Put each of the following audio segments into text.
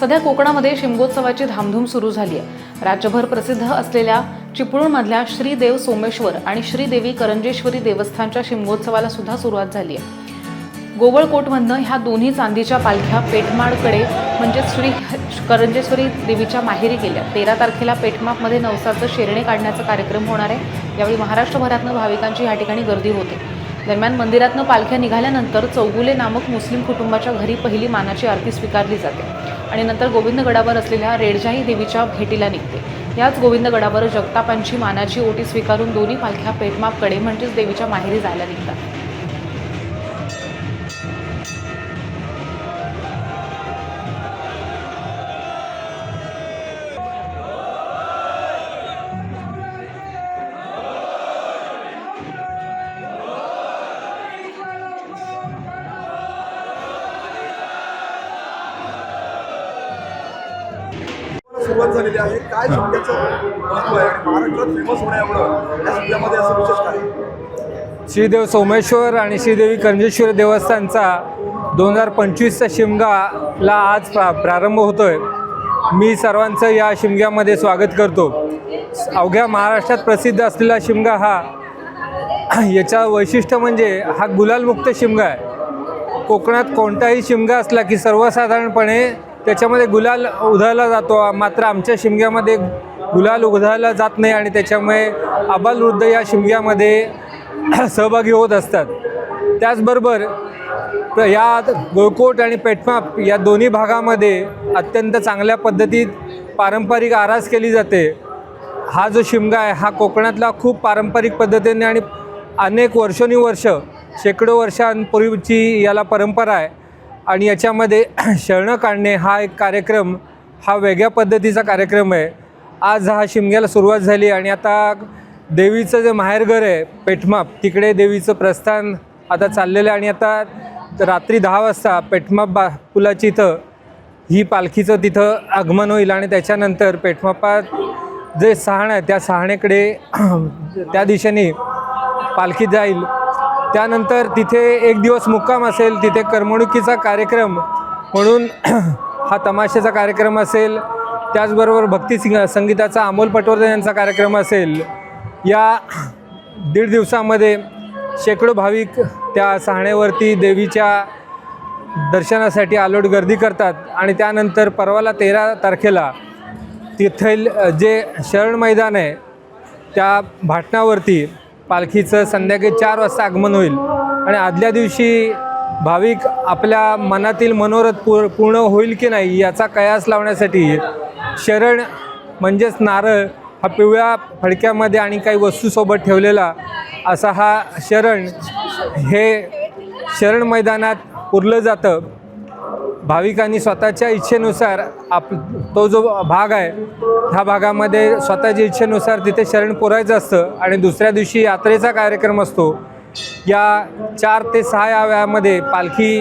सध्या कोकणामध्ये शिमगोत्सवाची धामधूम सुरू झाली आहे. राज्यभर प्रसिद्ध असलेल्या चिपळूणमधल्या श्रीदेव सोमेश्वर आणि श्रीदेवी करंजेश्वरी देवस्थानच्या शिमगोत्सवाला सुद्धा सुरुवात झाली आहे. गोवळकोटमधनं ह्या दोन्ही चांदीच्या पालख्या पेठमाडकडे म्हणजे श्री करंजेश्वरी देवीच्या माहेरी गेल्या. तेरा तारखेला पेठमापमध्ये नवसाचं शेरणे काढण्याचा कार्यक्रम होणार आहे. यावेळी महाराष्ट्रभरातनं भाविकांची या ठिकाणी गर्दी होते. दरम्यान मंदिरातनं पालख्या निघाल्यानंतर चौगुले नामक मुस्लिम कुटुंबाच्या घरी पहिली मानाची आरती स्वीकारली जाते. आणि नंतर गोविंदगडावर असलेल्या रेडजाई देवीच्या भेटीला निघते. याच गोविंदगडावर जगतापांची मानाची ओटी स्वीकारून दोन्ही पालख्या पेटमापकडे म्हणजेच देवीच्या माहेरी जायला निघतात. सुरुवात झालेली आहे. काय शिमग्याचं महत्त्व आहे? आणि महाराष्ट्रात फेमस होण्यामुळं या शिमग्यामध्ये असं विशेष काय? श्रीदेव सोमेश्वर आणि श्रीदेवी करंजेश्वर देवस्थानचा दोन हजार पंचवीसचा शिमगाला आज प्रा प्रारंभ होतो आहे मी सर्वांचं या शिमग्यामध्ये स्वागत करतो. अवघ्या महाराष्ट्रात प्रसिद्ध असलेला शिमगा हा याचा वैशिष्ट्य म्हणजे हा गुलालमुक्त शिमगा आहे. कोकणात कोणताही शिमगा असला की सर्वसाधारणपणे त्याच्यामध्ये गुलाल उधळला जातो. मात्र आमच्या शिमग्यामध्ये गुलाल उधळला जात नाही आणि त्याच्यामुळे आबालवृद्ध या शिमग्यामध्ये सहभागी होत असतात. त्याचबरोबर या गोळकोट आणि पेटमाप या दोन्ही भागामध्ये अत्यंत चांगल्या पद्धतीत पारंपरिक आरास केली जाते. हा जो शिमगा आहे हा कोकणातला खूप पारंपरिक पद्धतीने आणि अनेक वर्षोनिवर्ष शेकडो वर्षांपूर्वीची याला परंपरा आहे. आणि याच्यामध्ये शरणं काढणे हा एक कार्यक्रम हा वेगळ्या पद्धतीचा कार्यक्रम आहे. आज हा शिमग्याला सुरुवात झाली आणि आता देवीचं जे माहेरघर आहे पेठमाप तिकडे देवीचं प्रस्थान आता चाललेलं आहे आणि आता रात्री दहा वाजता पेठमाप बा पुलाची इथं ही पालखीचं तिथं आगमन होईल आणि त्याच्यानंतर पेठमापात जे सहाण आहे त्या सहाणेकडे त्या दिशेने पालखी जाईल. त्यानंतर तिथे एक दिवस मुक्काम असेल तिथे करमणुकीचा कार्यक्रम म्हणून हा तमाशेचा कार्यक्रम असेल. त्याचबरोबर भक्ती सिंग संगीताचा अमोल पटवर्धन यांचा कार्यक्रम असेल. या दीड दिवसामध्ये शेकडो भाविक त्या सहाण्यावरती देवीच्या दर्शनासाठी आलोट गर्दी करतात आणि त्यानंतर परवाला तेरा तारखेला तिथेल जे शरण मैदान आहे त्या भाटणावरती पालखीचं संध्याकाळी चार वाजता आगमन होईल. आणि आदल्या दिवशी भाविक आपल्या मनातील मनोरथ पूर पूर्ण होईल की नाही याचा कयास लावण्यासाठी शरण म्हणजेच नारळ हा पिवळ्या फडक्यामध्ये आणि काही वस्तूसोबत ठेवलेला असा हा शरण हे शरण मैदानात पुरलं जातं. भाविकांनी स्वतःच्या इच्छेनुसार आप तो जो भाग आहे ह्या भागामध्ये स्वतःच्या इच्छेनुसार तिथे शरण पुरायचं असतं आणि दुसऱ्या दिवशी यात्रेचा कार्यक्रम असतो. या चार ते सहा या वेळामध्ये पालखी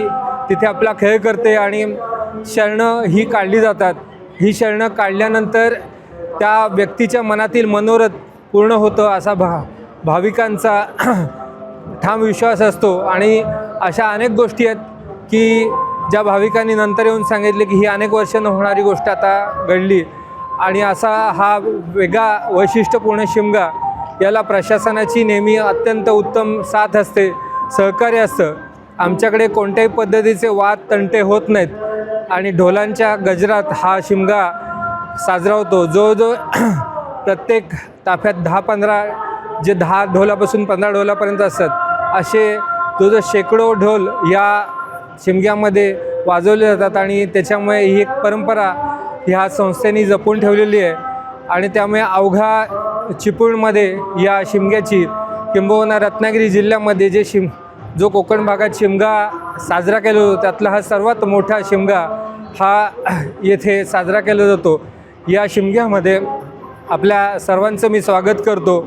तिथे आपला खेळ करते आणि शरणं ही काढली जातात. ही शरणं काढल्यानंतर त्या व्यक्तीच्या मनातील मनोरथ पूर्ण होतं असा भा भाविकांचा ठाम विश्वास असतो. आणि अशा अनेक गोष्टी आहेत की ज्या भाविकांनी नंतर येऊन सांगितले की ही अनेक वर्ष न होणारी गोष्ट आता घडली आणि असा हा वेगळा वैशिष्ट्यपूर्ण शिमगा याला प्रशासनाची नेहमी अत्यंत उत्तम साथ असते सहकार्य असतं. आमच्याकडे कोणत्याही पद्धतीचे वाद तंटे होत नाहीत आणि ढोलांच्या गजरात हा शिमगा साजरा होतो. जो जो प्रत्येक ताफ्यात दहा पंधरा जे दहा ढोलापासून पंधरा ढोलापर्यंत असतात असे जो जो शेकडो ढोल या शिमग्यामध्ये वाजवले जातात आणि त्याच्यामुळे ही एक परंपरा ह्या संस्थेने जपून ठेवलेली आहे. आणि त्यामुळे अवघा चिपळूणमध्ये या शिमग्याची किंबहुना रत्नागिरी जिल्ह्यामध्ये जे शिम जो कोकण भागात शिमगा साजरा केला जातो त्यातला हा सर्वात मोठा शिमगा हा येथे साजरा केला जातो. या शिमग्यामध्ये आपल्या सर्वांचं मी स्वागत करतो.